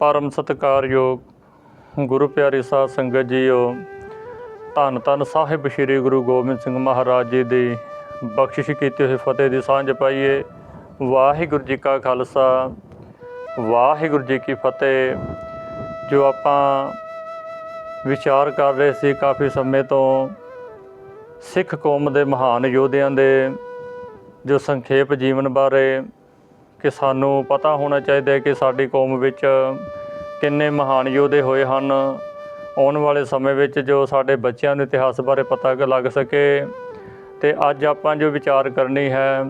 ਪਰਮ ਸਤਿਕਾਰਯੋਗ ਗੁਰੂ ਪਿਆਰੀ ਸਾਧ ਸੰਗਤ ਜੀਓ, ਧੰਨ ਧੰਨ ਸਾਹਿਬ ਸ੍ਰੀ ਗੁਰੂ ਗੋਬਿੰਦ ਸਿੰਘ ਮਹਾਰਾਜ ਜੀ ਦੀ ਬਖਸ਼ਿਸ਼ ਕੀਤੀ ਹੋਈ ਫਤਿਹ ਦੀ ਸਾਂਝ ਪਾਈਏ। ਵਾਹਿਗੁਰੂ ਜੀ ਕਾ ਖਾਲਸਾ, ਵਾਹਿਗੁਰੂ ਜੀ ਕੀ ਫਤਿਹ। ਜੋ ਆਪਾਂ ਵਿਚਾਰ ਕਰ ਰਹੇ ਸੀ ਕਾਫੀ ਸਮੇਂ ਤੋਂ, ਸਿੱਖ ਕੌਮ ਦੇ ਮਹਾਨ ਯੋਧਿਆਂ ਦੇ ਜੋ ਸੰਖੇਪ ਜੀਵਨ ਬਾਰੇ ਕਿ ਸਾਨੂੰ ਪਤਾ ਹੋਣਾ ਚਾਹੀਦਾ ਹੈ ਕਿ ਸਾਡੀ ਕੌਮ ਵਿੱਚ ਕਿੰਨੇ ਮਹਾਨ ਯੋਧੇ ਹੋਏ ਹਨ। ਆਉਣ ਵਾਲੇ ਸਮੇਂ ਵਿੱਚ ਜੋ ਸਾਡੇ ਬੱਚਿਆਂ ਨੂੰ ਇਤਿਹਾਸ ਬਾਰੇ ਪਤਾ ਲੱਗ ਸਕੇ ਤੇ ਅੱਜ ਆਪਾਂ ਜੋ ਵਿਚਾਰ ਕਰਨੀ ਹੈ,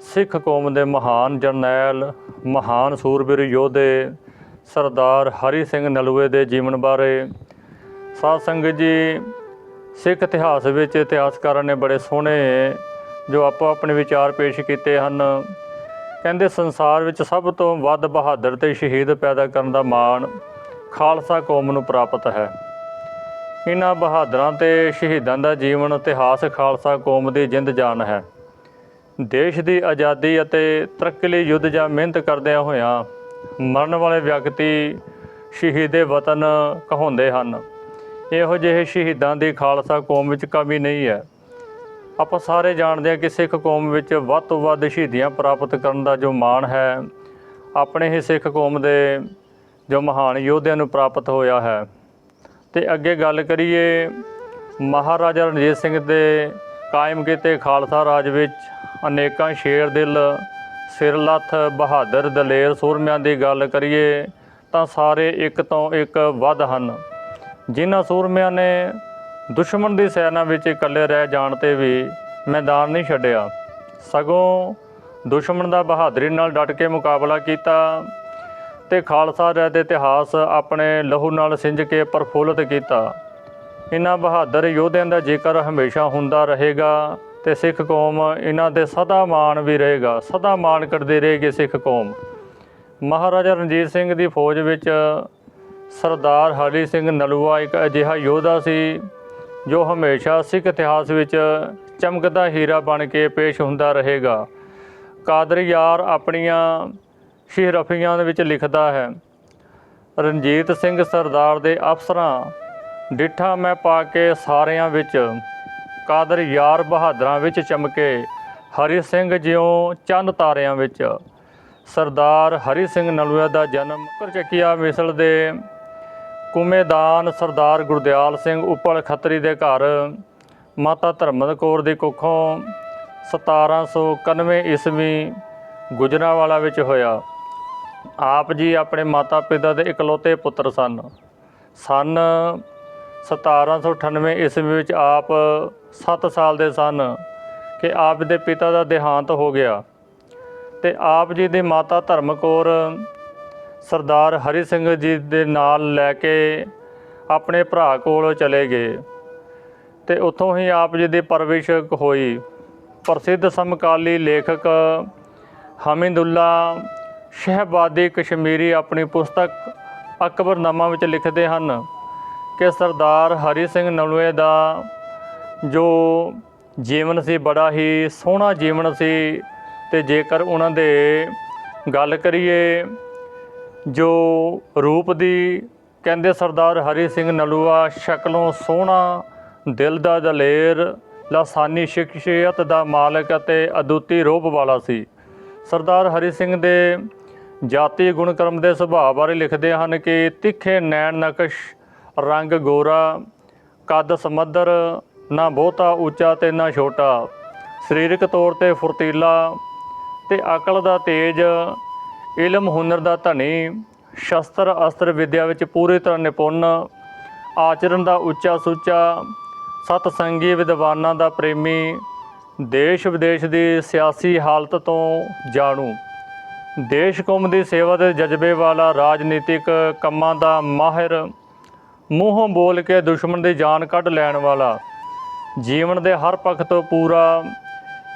ਸਿੱਖ ਕੌਮ ਦੇ ਮਹਾਨ ਜਰਨੈਲ, ਮਹਾਨ ਸੂਰਬੀਰ ਯੋਧੇ, ਸਰਦਾਰ ਹਰੀ ਸਿੰਘ ਨਲੂਏ ਦੇ ਜੀਵਨ ਬਾਰੇ। ਸਾਧ ਸੰਗਤ ਜੀ, ਸਿੱਖ ਇਤਿਹਾਸ ਵਿੱਚ ਇਤਿਹਾਸਕਾਰਾਂ ਨੇ ਬੜੇ ਸੋਹਣੇ ਜੋ ਆਪੋ ਆਪਣੇ ਵਿਚਾਰ ਪੇਸ਼ ਕੀਤੇ ਹਨ। ਕਹਿੰਦੇ ਸੰਸਾਰ ਵਿੱਚ ਸਭ ਤੋਂ ਵੱਧ ਬਹਾਦਰ ਤੇ ਸ਼ਹੀਦ ਪੈਦਾ ਕਰਨ ਦਾ ਮਾਣ ਖਾਲਸਾ ਕੌਮ ਨੂੰ ਪ੍ਰਾਪਤ ਹੈ। ਇਹਨਾਂ ਬਹਾਦਰਾਂ ਤੇ ਸ਼ਹੀਦਾਂ ਦਾ ਜੀਵਨ ਇਤਿਹਾਸ ਖਾਲਸਾ ਕੌਮ ਦੀ ਜਿੰਦ ਜਾਨ ਹੈ। ਦੇਸ਼ ਦੀ ਆਜ਼ਾਦੀ ਅਤੇ ਤਰੱਕੀ ਲਈ ਯੁੱਧ ਜਾਂ ਮਿਹਨਤ ਕਰਦਿਆਂ ਹੋਇਆਂ ਮਰਨ ਵਾਲੇ ਵਿਅਕਤੀ ਸ਼ਹੀਦੇ ਵਤਨ ਕਹਾਉਂਦੇ ਹਨ। ਇਹੋ ਜਿਹੇ ਸ਼ਹੀਦਾਂ ਦੀ ਖਾਲਸਾ ਕੌਮ ਵਿੱਚ ਕਮੀ ਨਹੀਂ ਹੈ। ਆਪਾਂ ਸਾਰੇ ਜਾਣਦੇ ਹਾਂ ਕਿ ਸਿੱਖ ਕੌਮ ਵਿੱਚ ਵੱਧ ਤੋਂ ਵੱਧ ਸ਼ਹੀਦੀਆਂ ਪ੍ਰਾਪਤ ਕਰਨ ਦਾ ਜੋ ਮਾਣ ਹੈ, ਆਪਣੇ ਹੀ ਸਿੱਖ ਕੌਮ ਦੇ ਜੋ ਮਹਾਨ ਯੋਧਿਆਂ ਨੂੰ ਪ੍ਰਾਪਤ ਹੋਇਆ ਹੈ। ਤੇ ਅੱਗੇ ਗੱਲ ਕਰੀਏ, ਮਹਾਰਾਜਾ ਰਣਜੀਤ ਸਿੰਘ ਦੇ ਕਾਇਮ ਕੀਤੇ ਖਾਲਸਾ ਰਾਜ ਵਿੱਚ ਅਨੇਕਾਂ ਸ਼ੇਰ ਦਿਲ ਸਿਰਲੱਥ ਬਹਾਦਰ, ਦਲੇਰ, ਸੂਰਮਿਆਂ ਦੀ ਗੱਲ ਕਰੀਏ, ਤਾਂ ਸਾਰੇ ਇੱਕ ਤੋਂ ਇੱਕ ਵੱਧ ਹਨ। ਜਿਨ੍ਹਾਂ ਸੂਰਮਿਆਂ ਨੇ ਦੁਸ਼ਮਣ ਦੀ ਸੈਨਾ ਵਿੱਚ ਇਕੱਲੇ ਰਹਿ ਜਾਣ ਤੇ ਵੀ ਮੈਦਾਨ ਨਹੀਂ ਛੱਡਿਆ। ਸਗੋਂ ਦੁਸ਼ਮਣ ਦਾ ਬਹਾਦਰੀ ਨਾਲ ਡਟ ਕੇ ਮੁਕਾਬਲਾ ਕੀਤਾ ਤੇ ਖਾਲਸਾ ਰਾਜ ਦੇ ਇਤਿਹਾਸ ਆਪਣੇ ਲਹੂ ਨਾਲ ਸਿੰਜ ਕੇ ਪ੍ਰਫੁੱਲਤ ਕੀਤਾ। ਇਹਨਾਂ ਬਹਾਦਰ ਯੋਧਿਆਂ ਦਾ ਜ਼ਿਕਰ ਹਮੇਸ਼ਾ ਹੁੰਦਾ ਰਹੇਗਾ ਤੇ ਸਿੱਖ ਕੌਮ ਇਹਨਾਂ ਦੇ ਸਦਾ ਮਾਣ ਵੀ ਰਹੇਗਾ, ਸਦਾ ਮਾਣ ਕਰਦੀ ਰਹੇਗੀ ਸਿੱਖ ਕੌਮ। ਮਹਾਰਾਜਾ ਰਣਜੀਤ ਸਿੰਘ ਦੀ ਫੌਜ ਵਿੱਚ ਸਰਦਾਰ ਹਰੀ ਸਿੰਘ ਨਲੂਆ ਇੱਕ ਅਜਿਹਾ ਯੋਧਾ ਸੀ ਜੋ ਹਮੇਸ਼ਾ ਸਿੱਖ ਇਤਿਹਾਸ ਵਿੱਚ ਚਮਕਦਾ ਹੀਰਾ ਬਣ ਕੇ ਪੇਸ਼ ਹੁੰਦਾ ਰਹੇਗਾ। ਕਾਦਰ ਯਾਰ ਆਪਣੀਆਂ ਸ਼ਿਹਰਫੀਆਂ ਦੇ ਵਿੱਚ ਲਿਖਦਾ ਹੈ, ਰਣਜੀਤ ਸਿੰਘ ਸਰਦਾਰ ਦੇ ਅਫਸਰਾਂ, ਡਿੱਠਾ ਮੈਂ ਪਾ ਕੇ ਸਾਰਿਆਂ ਵਿੱਚ, ਕਾਦਰ ਯਾਰ ਬਹਾਦਰਾਂ ਵਿੱਚ ਚਮਕੇ, ਹਰੀ ਸਿੰਘ ਜਿਉਂ ਚੰਨ ਤਾਰਿਆਂ ਵਿੱਚ। ਸਰਦਾਰ ਹਰੀ ਸਿੰਘ ਨਲੂਆ ਦਾ ਜਨਮ ਕਰਚਕੀਆ ਮਿਸਲ ਦੇ ਕੁਮੇਦਾਨ ਸਰਦਾਰ ਗੁਰਦਿਆਲ ਸਿੰਘ ਉਪਲ ਖੱਤਰੀ ਦੇ ਘਰ ਮਾਤਾ ਧਰਮਨ ਕੌਰ ਦੀ ਕੁੱਖੋਂ 1791 ਈਸਵੀ ਗੁਜਰਾਵਾਲਾ ਵਿੱਚ ਹੋਇਆ। ਆਪ ਜੀ ਆਪਣੇ ਮਾਤਾ ਪਿਤਾ ਦੇ ਇਕਲੌਤੇ ਪੁੱਤਰ ਸਨ। ਸਨ 1798 ਈਸਵੀ ਵਿੱਚ ਆਪ 7 ਸਾਲ ਦੇ ਸਨ ਕਿ ਆਪ ਦੇ ਪਿਤਾ ਦਾ ਦੇਹਾਂਤ ਹੋ ਗਿਆ ਤੇ ਆਪ ਜੀ ਦੀ ਮਾਤਾ ਧਰਮ ਕੌਰ ਸਰਦਾਰ ਹਰੀ ਸਿੰਘ ਜੀ ਦੇ ਨਾਲ ਲੈ ਕੇ ਆਪਣੇ ਭਰਾ ਕੋਲ ਚਲੇ ਗਏ ਤੇ ਉੱਥੋਂ ਹੀ ਆਪ ਜੀ ਦੀ ਪਰਵਿਸ਼ ਹੋਈ। ਪ੍ਰਸਿੱਧ ਸਮਕਾਲੀ ਲੇਖਕ ਹਮੀਦੁੱਲਾ ਸ਼ਹਿਬਾਦੀ ਕਸ਼ਮੀਰੀ ਆਪਣੀ ਪੁਸਤਕ ਅਕਬਰਨਾਮਾ ਵਿੱਚ ਲਿਖਦੇ ਹਨ ਕਿ ਸਰਦਾਰ ਹਰੀ ਸਿੰਘ ਨਲੂਏ ਦਾ ਜੋ ਜੀਵਨ ਸੀ, ਬੜਾ ਹੀ ਸੋਹਣਾ ਜੀਵਨ ਸੀ ਤੇ ਜੇਕਰ ਉਹਨਾਂ ਦੇ ਗੱਲ ਕਰੀਏ ਜੋ ਰੂਪ ਦੀ ਕਹਿੰਦੇ ਸਰਦਾਰ ਹਰੀ ਸਿੰਘ ਨਲੂਆ, ਸ਼ਕਲੋਂ ਸੋਹਣਾ ਦਿਲ ਦਾ ਦਲੇਰ, ਲਾਸਾਨੀ ਸ਼ਖਸੀਅਤ ਦਾ ਮਾਲਕ ਅਤੇ ਅਦੁੱਤੀ ਰੂਪ ਵਾਲਾ ਸੀ। ਸਰਦਾਰ ਹਰੀ ਸਿੰਘ ਦੇ ਜਾਤੀ ਗੁਣਕਰਮ ਦੇ ਸੁਭਾਅ ਬਾਰੇ ਲਿਖਦੇ ਹਨ ਕਿ ਤਿੱਖੇ ਨੈਣ ਨਕਸ਼, ਰੰਗ ਗੋਰਾ, ਕੱਦ ਸਮੱਦਰ, ਨਾ ਬਹੁਤਾ ਉੱਚਾ ਤੇ ਨਾ ਛੋਟਾ, ਸਰੀਰਕ ਤੌਰ ਤੇ ਫੁਰਤੀਲਾ ਤੇ ਅਕਲ ਦਾ ਤੇਜ ਇਲਮ, ਹੁਨਰ ਦਾ ਧਨੀ, ਸ਼ਸਤਰ, ਅਸਤਰ ਵਿਦਿਆ ਵਿੱਚ ਪੂਰੀ ਤਰ੍ਹਾਂ ਨਿਪੁੰਨ, ਆਚਰਣ ਦਾ ਉੱਚਾ ਸੁੱਚਾ ਸਤ ਸੰਗੀ ਵਿਦਵਾਨਾਂ ਦਾ ਪ੍ਰੇਮੀ, ਦੇਸ਼ ਵਿਦੇਸ਼ ਦੀ ਸਿਆਸੀ ਹਾਲਤ ਤੋਂ ਜਾਣੂ। ਦੇਸ਼ ਕੌਮ ਦੀ ਸੇਵਾ ਦੇ ਜਜ਼ਬੇ ਵਾਲਾ ਰਾਜਨੀਤਿਕ ਕੰਮਾਂ ਦਾ ਮਾਹਿਰ, ਮੂੰਹੋਂ ਬੋਲ ਕੇ ਦੁਸ਼ਮਣ ਦੀ ਜਾਨ ਕੱਢ ਲੈਣ ਵਾਲਾ। ਜੀਵਨ ਦੇ ਹਰ ਪੱਖ ਤੋਂ ਪੂਰਾ,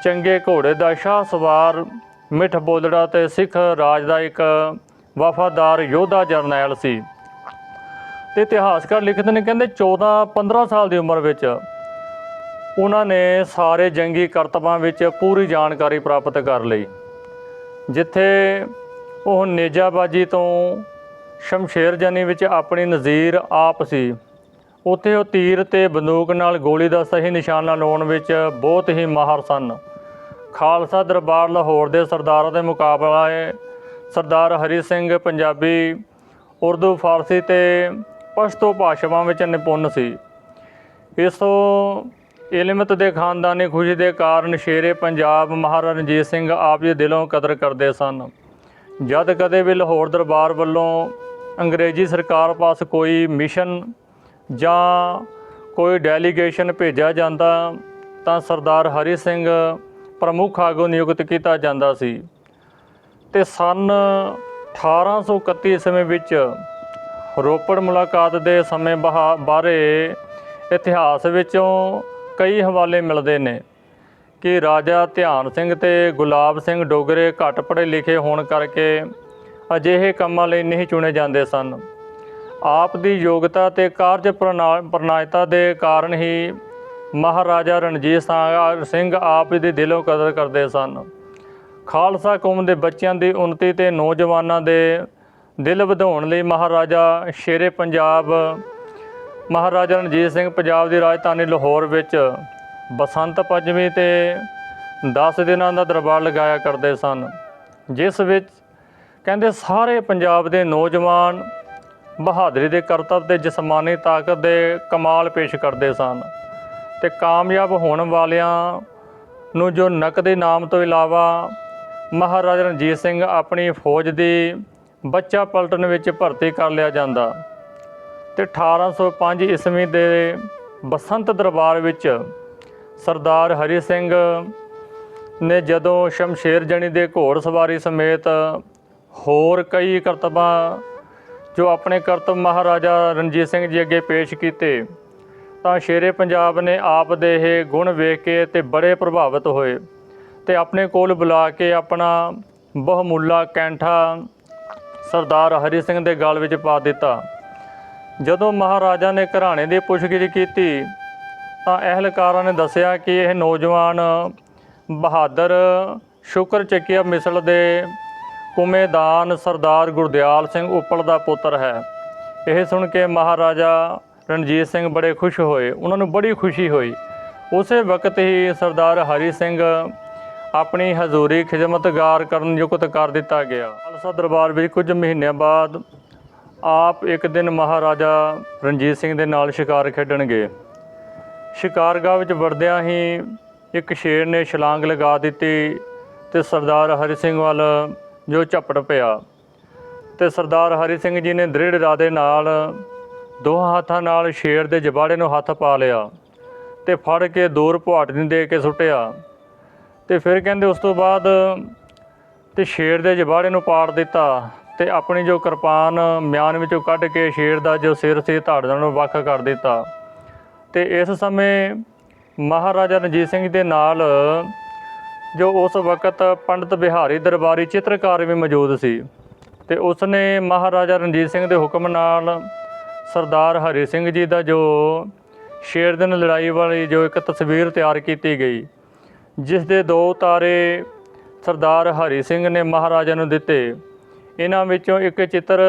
ਚੰਗੇ ਘੋੜੇ ਦਾ ਸ਼ਾਹ ਸਵਾਰ ਮਿੱਠ ਬੋਲੜਾ ਤੇ ਸਿੱਖ ਰਾਜ ਦਾ ਇੱਕ ਵਫਾਦਾਰ ਯੋਧਾ ਜਰਨੈਲ ਸੀ। ਤੇ ਇਤਿਹਾਸਕਾਰ ਲਿਖਦੇ ਨੇ ਕਹਿੰਦੇ 14 15 ਸਾਲ ਦੀ ਉਮਰ ਵਿੱਚ ਉਹਨਾਂ ਨੇ ਸਾਰੇ ਜੰਗੀ ਕਰਤਬਾਂ ਵਿੱਚ ਪੂਰੀ ਜਾਣਕਾਰੀ ਪ੍ਰਾਪਤ ਕਰ ਲਈ, ਜਿੱਥੇ ਉਹ ਨੇਜਾਬਾਜੀ ਤੋਂ ਸ਼ਮਸ਼ੇਰ ਜਾਨੀ ਵਿੱਚ ਆਪਣੀ ਨਜ਼ੀਰ ਆਪ ਸੀ। ਉੱਥੇ ਉਹ ਤੀਰ ਤੇ ਬੰਦੂਕ ਨਾਲ ਗੋਲੀ ਦਾ ਸਹੀ ਨਿਸ਼ਾਨਾ ਲਾਉਣ ਵਿੱਚ ਬਹੁਤ ਹੀ ਮਾਹਰ ਸਨ। ਖਾਲਸਾ ਦਰਬਾਰ ਲਾਹੌਰ ਦੇ ਸਰਦਾਰਾਂ ਦੇ ਮੁਕਾਬਲੇ ਸਰਦਾਰ ਹਰੀ ਸਿੰਘ ਪੰਜਾਬੀ ਉਰਦੂ, ਫਾਰਸੀ ਤੇ ਪਸ਼ਤੋ ਭਾਸ਼ਾਵਾਂ ਵਿੱਚ ਨਿਪੁੰਨ ਸੀ। ਇਸ ਇਲਮਤ ਦੇ ਖਾਨਦਾਨੀ ਖੁਸ਼ੀ ਦੇ ਕਾਰਨ ਸ਼ੇਰੇ ਪੰਜਾਬ ਮਹਾਰਾਜਾ ਰਣਜੀਤ ਸਿੰਘ ਆਪ ਜੀ ਦਿਲੋਂ ਕਦਰ ਕਰਦੇ ਸਨ। ਜਦ ਕਦੇ ਵੀ ਲਾਹੌਰ ਦਰਬਾਰ ਵੱਲੋਂ ਅੰਗਰੇਜ਼ੀ ਸਰਕਾਰ ਪਾਸ ਕੋਈ ਮਿਸ਼ਨ ਜਾਂ ਕੋਈ ਡੈਲੀਗੇਸ਼ਨ ਭੇਜਿਆ ਜਾਂਦਾ ਤਾਂ ਸਰਦਾਰ ਹਰੀ ਸਿੰਘ ਪ੍ਰਮੁੱਖ ਆਗੂ ਨਿਯੁਕਤ ਕੀਤਾ ਜਾਂਦਾ ਸੀ। ਤੇ ਸਨ 1831 ਈਸਵੀ ਵਿੱਚ ਰੋਪੜ ਮੁਲਾਕਾਤ ਦੇ ਸਮੇਂ ਬਹਾ- ਬਾਰੇ ਇਤਿਹਾਸ ਵਿੱਚੋਂ ਕਈ ਹਵਾਲੇ ਮਿਲਦੇ ਨੇ ਕਿ ਰਾਜਾ ਧਿਆਨ ਸਿੰਘ ਤੇ ਗੁਲਾਬ ਸਿੰਘ ਡੋਗਰੇ ਘੱਟ ਪੜ੍ਹੇ ਲਿਖੇ ਹੋਣ ਕਰਕੇ ਅਜਿਹੇ ਕੰਮਾਂ ਲਈ ਨਹੀਂ ਚੁਣੇ ਜਾਂਦੇ ਸਨ। ਆਪ ਦੀ ਯੋਗਤਾ ਤੇ ਕਾਰਜ ਪ੍ਰਣਾ- ਪ੍ਰਣਾਇਤਾ ਦੇ ਕਾਰਨ ਹੀ ਮਹਾਰਾਜਾ ਰਣਜੀਤ ਸਾ- ਸਿੰਘ ਆਪ ਦੇ ਦਿਲੋਂ ਕਦਰ ਕਰਦੇ ਸਨ। ਖਾਲਸਾ ਕੌਮ ਦੇ ਬੱਚਿਆਂ ਦੀ ਉન્નਤੀ ਤੇ ਨੌਜਵਾਨਾਂ ਦੇ ਦਿਲ ਵਧਾਉਣ ਲਈ ਮਹਾਰਾਜਾ ਸ਼ੇਰੇ ਪੰਜਾਬ, ਮਹਾਰਾਜਾ ਰਣਜੀਤ ਸਿੰਘ ਪੰਜਾਬ ਦੀ ਰਾਜਧਾਨੀ ਲਾਹੌਰ ਵਿੱਚ ਬਸੰਤ ਪੰਚਮੀ ਤੇ 10 ਦਿਨਾਂ ਦਾ ਦਰਬਾਰ ਲਗਾਇਆ ਕਰਦੇ ਸਨ। ਜਿਸ ਵਿੱਚ ਕਹਿੰਦੇ ਸਾਰੇ ਪੰਜਾਬ ਦੇ ਨੌਜਵਾਨ ਬਹਾਦਰੀ ਦੇ ਕਰਤੱਵ ਤੇ ਜਿਸਮਾਨੀ ਤਾਕਤ ਦੇ ਕਮਾਲ ਪੇਸ਼ ਕਰਦੇ ਸਨ। ਤੇ ਕਾਮਯਾਬ ਹੋਣ ਵਾਲਿਆਂ ਨੂੰ ਜੋ ਨਕਦ ਨਾਮ ਤੋਂ ਇਲਾਵਾ ਮਹਾਰਾਜਾ ਰਣਜੀਤ ਸਿੰਘ ਆਪਣੀ ਫੌਜ ਦੀ ਬੱਚਾ ਪਲਟਨ ਵਿੱਚ ਭਰਤੀ ਕਰ ਲਿਆ ਜਾਂਦਾ ਤੇ 1805 ਈਸਵੀ ਦੇ ਬਸੰਤ ਦਰਬਾਰ ਵਿੱਚ ਸਰਦਾਰ ਹਰੀ ਸਿੰਘ ਨੇ ਜਦੋਂ ਸ਼ਮਸ਼ੇਰ ਜਣੀ ਦੇ ਘੋੜ ਸਵਾਰੀ ਸਮੇਤ ਹੋਰ ਕਈ ਕਰਤਬਾਂ ਜੋ ਆਪਣੇ ਕਰਤਬ ਮਹਾਰਾਜਾ ਰਣਜੀਤ ਸਿੰਘ ਜੀ ਅੱਗੇ ਪੇਸ਼ ਕੀਤੇ ਤਾਂ ਸ਼ੇਰੇ ਪੰਜਾਬ ਨੇ ਆਪ ਦੇ ਇਹ ਗੁਣ ਵੇਖ ਕੇ ਤੇ ਬੜੇ ਪ੍ਰਭਾਵਿਤ ਹੋਏ ਤੇ ਆਪਣੇ ਕੋਲ ਬੁਲਾ ਕੇ ਆਪਣਾ ਬਹੁਮੁੱਲਾ ਕੈਂਠਾ ਸਰਦਾਰ ਹਰੀ ਸਿੰਘ ਦੇ ਗਲ ਵਿੱਚ ਪਾ ਦਿੱਤਾ। ਜਦੋਂ ਮਹਾਰਾਜਾ ਨੇ ਘਰਾਣੇ ਦੀ ਪੁੱਛਗਿੱਛ ਕੀਤੀ, ਤਾਂ ਅਹਿਲਕਾਰਾਂ ਨੇ ਦੱਸਿਆ ਕਿ ਇਹ ਨੌਜਵਾਨ ਬਹਾਦਰ ਸ਼ੁਕਰ ਚੱਕੀਆ ਮਿਸਲ ਦੇ ਕੁਮੇਦਾਨ ਸਰਦਾਰ ਗੁਰਦਿਆਲ ਸਿੰਘ ਉੱਪਲ ਦਾ ਪੁੱਤਰ ਹੈ। ਇਹ ਸੁਣ ਕੇ ਮਹਾਰਾਜਾ ਰਣਜੀਤ ਸਿੰਘ ਬੜੇ ਖੁਸ਼ ਹੋਏ, ਉਹਨਾਂ ਨੂੰ ਬੜੀ ਖੁਸ਼ੀ ਹੋਈ। ਉਸੇ ਵਕਤ ਹੀ ਸਰਦਾਰ ਹਰੀ ਸਿੰਘ ਆਪਣੀ ਹਜ਼ੂਰੀ ਖਿਦਮਤਗਾਰ ਕਰਨ ਯੁਕਤ ਕਰ ਦਿੱਤਾ ਗਿਆ। ਖਾਲਸਾ ਦਰਬਾਰ ਵਿੱਚ ਕੁਝ ਮਹੀਨਿਆਂ ਬਾਅਦ ਆਪ ਇੱਕ ਦਿਨ ਮਹਾਰਾਜਾ ਰਣਜੀਤ ਸਿੰਘ ਦੇ ਨਾਲ ਸ਼ਿਕਾਰ ਖੇਡਣ ਗਏ ਸ਼ਿਕਾਰਗਾਹ ਵਿੱਚ ਵੜਦਿਆਂ ਹੀ ਇੱਕ ਸ਼ੇਰ ਨੇ ਛਲਾਂਗ ਲਗਾ ਦਿੱਤੀ ਤੇ ਸਰਦਾਰ ਹਰੀ ਸਿੰਘ ਵੱਲ ਜੋ ਝਪਟ ਪਿਆ। ਤੇ ਸਰਦਾਰ ਹਰੀ ਸਿੰਘ ਜੀ ਨੇ ਦ੍ਰਿੜ ਇਰਾਦੇ ਨਾਲ ਦੋਹਾਂ ਹੱਥਾਂ ਨਾਲ ਸ਼ੇਰ ਦੇ ਜਬਾੜੇ ਨੂੰ ਹੱਥ ਪਾ ਲਿਆ ਤੇ ਫੜ ਕੇ ਦੂਰ ਪੁਆਟ ਨੂੰ ਦੇ ਕੇ ਸੁੱਟਿਆ। ਤੇ ਫਿਰ ਕਹਿੰਦੇ ਉਸ ਤੋਂ ਬਾਅਦ ਤੇ ਸ਼ੇਰ ਦੇ ਜਬਾੜੇ ਨੂੰ ਪਾੜ ਦਿੱਤਾ ਤੇ ਆਪਣੀ ਜੋ ਕਿਰਪਾਨ ਮਿਆਨ ਵਿੱਚੋਂ ਕੱਢ ਕੇ ਸ਼ੇਰ ਦਾ ਜੋ ਸਿਰ ਸੀ ਧੜ ਨੂੰ ਵੱਖ ਕਰ ਦਿੱਤਾ। ਤੇ ਇਸ ਸਮੇਂ ਮਹਾਰਾਜਾ ਰਣਜੀਤ ਸਿੰਘ ਦੇ ਨਾਲ ਜੋ ਉਸ ਵਕਤ ਪੰਡਤ ਬਿਹਾਰੀ ਦਰਬਾਰੀ ਚਿੱਤਰਕਾਰ ਵੀ ਮੌਜੂਦ ਸੀ। ਤੇ ਉਸ ਨੇ ਮਹਾਰਾਜਾ ਰਣਜੀਤ ਸਿੰਘ ਦੇ ਹੁਕਮ ਨਾਲ ਸਰਦਾਰ ਹਰੀ ਸਿੰਘ ਜੀ ਦਾ ਜੋ ਸ਼ੇਰ ਦਿਨ ਲੜਾਈ ਵਾਲੀ ਜੋ ਇੱਕ ਤਸਵੀਰ ਤਿਆਰ ਕੀਤੀ ਗਈ ਜਿਸ ਦੇ ਦੋ ਤਾਰੇ ਸਰਦਾਰ ਹਰੀ ਸਿੰਘ ਨੇ ਮਹਾਰਾਜਾ ਨੂੰ ਦਿੱਤੇ। ਇਹਨਾਂ ਵਿੱਚੋਂ ਇੱਕ ਚਿੱਤਰ